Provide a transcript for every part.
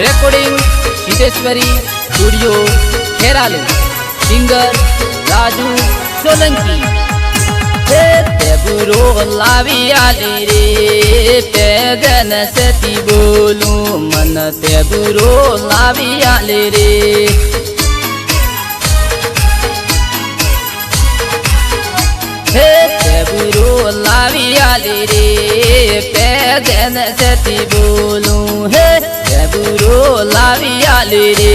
Recording Siddheshwari studio Kheralu singer Raju Solanki તેબુરો લાવી આલી રે પેગન સતી બોલું મન તેબુરો લાવી આલી રે હે તેબુરો લાવી આલી રે પેગન સતી બોલું હે તેબુરો લાવી આલી રે.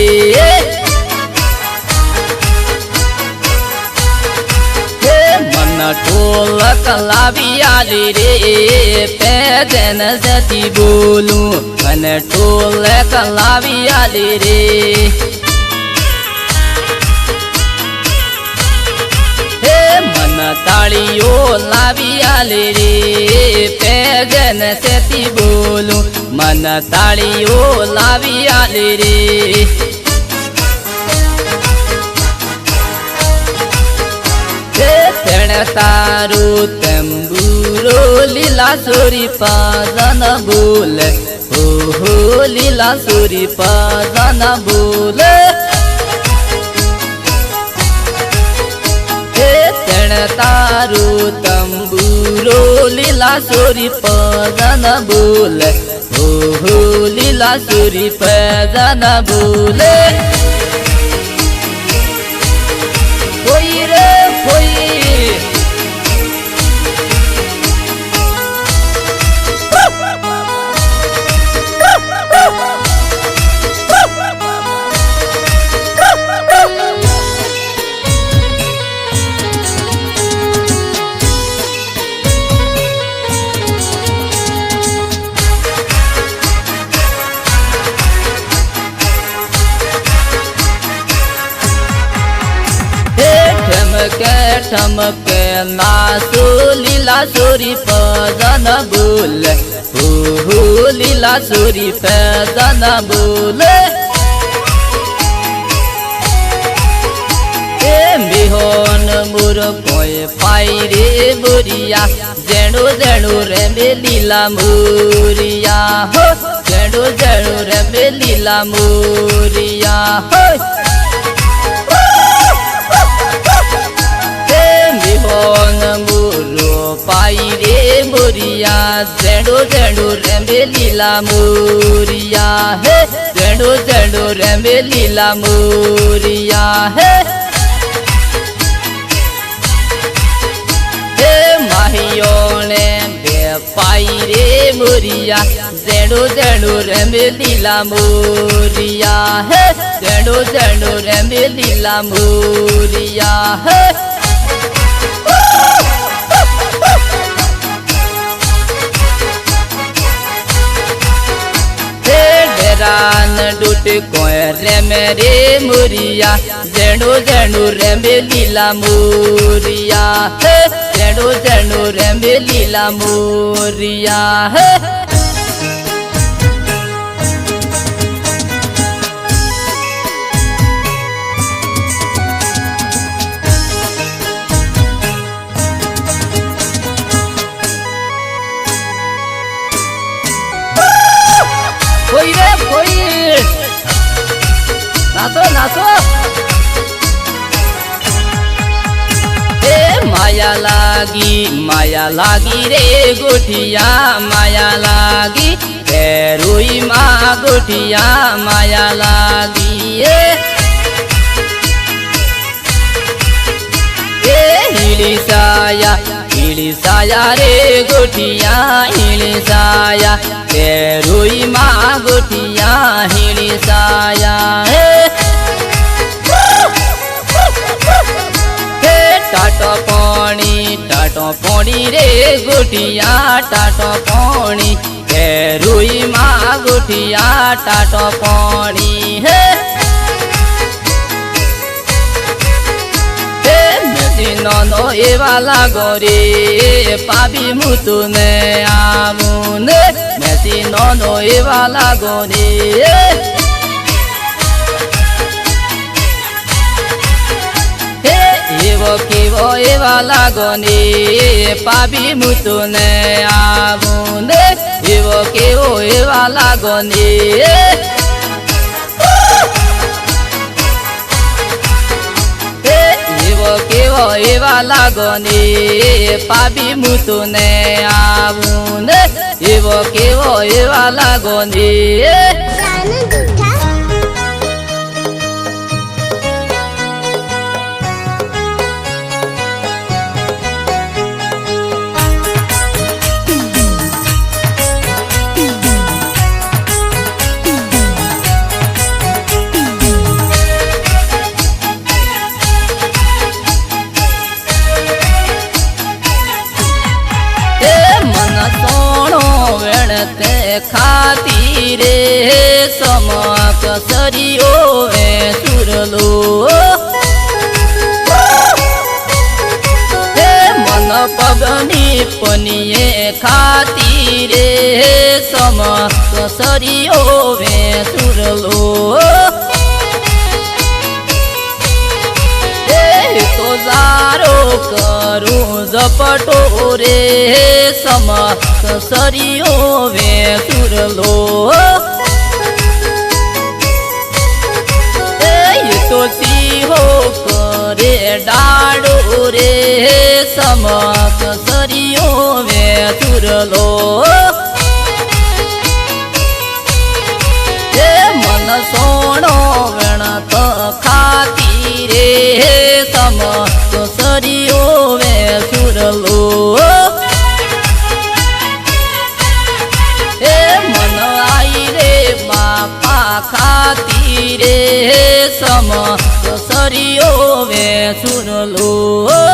હે મન ઢોલક લાવી આલી રે. પેદન જતી બોલું, મને ઢોલક લાવી આલી રે. તાળીઓ લાવી આલે રે. પેગન સેતી બોલું, મન તાળીઓ લાવી આલે રે. તારું તંબુરો લીલા સોરી પાદન બોલે હો હો લીલા સોરી પાદન બોલે તારું તંબુરો લીલા સોરી પદન બોલે. હો હો લીલા સોરી પદન બોલે. કોઈ રે foi ઠમકે નાસુ લીલા સુરી પદન બોલે. હુ લીલા સુરી પદન બોલે. મિહોન મુર કોઈ પાઈ રે બોરિયા. જેણુ જેણો રે મે લીલા મુરિયા હો. જેણુ જેણુ રે મે લીલા મુરિયા હે. મિહોન મુરો પાઈ રે મોરિયા. જેડો જેડો રેમે લીલા મોરિયા હે. જેડો જેડો રેમે લીલા મોરિયા હે. માહિયોને બે પાઈ રે મોરિયા. જેડો જેડો રેમે લીલા મોરિયા હે. જેડો જેડો રેમે લીલા મોરિયા હે. કોઈ રેમે રે મુરિયા. જેણો જેણો રેમે લીલા મુરિયા. જેણો જેણો રેમે લીલા મોરિયા. નાચો એ માયા લાગી માયા લાગી રે ગોઠિયા, માયા લાગી રોઈ માં ગોઠિયા, માયા લાગી એ. હીલી સાયા હીલી સાયા રે ગોઠિયા, હીલી રોઈ માં ગોઠિયા, હીલી ટાટો પોણી રે ગુઠિયા, ટાટો પોણી. હે રૂઈ માં ગુઠિયા, ટાટો પોણી. હે મેસીનો એવા લાગો રે. પાબી મુતુને આવું ને, મેસીનો એવા લાગો આવો કેવો એવા લાગો ને પાબી હું તુને આવું ને. એવો કેવો એવા લાગો ને કેવો એવા લાગો ને પાબી હું તુને આવું એવો કેવો એવા લાગો ને ખાતી રે, સમક સરીઓ એ સુરલો. હે મન પગની પનીએ ખાતી રે, સમક સરીઓ વે સુરલો. તો જારો કરું ઝપટો રે સમ સરિયો વે સુરલો તો સિંહો કરે ડાડો રે સમ સમ સરિયો વે સુરલો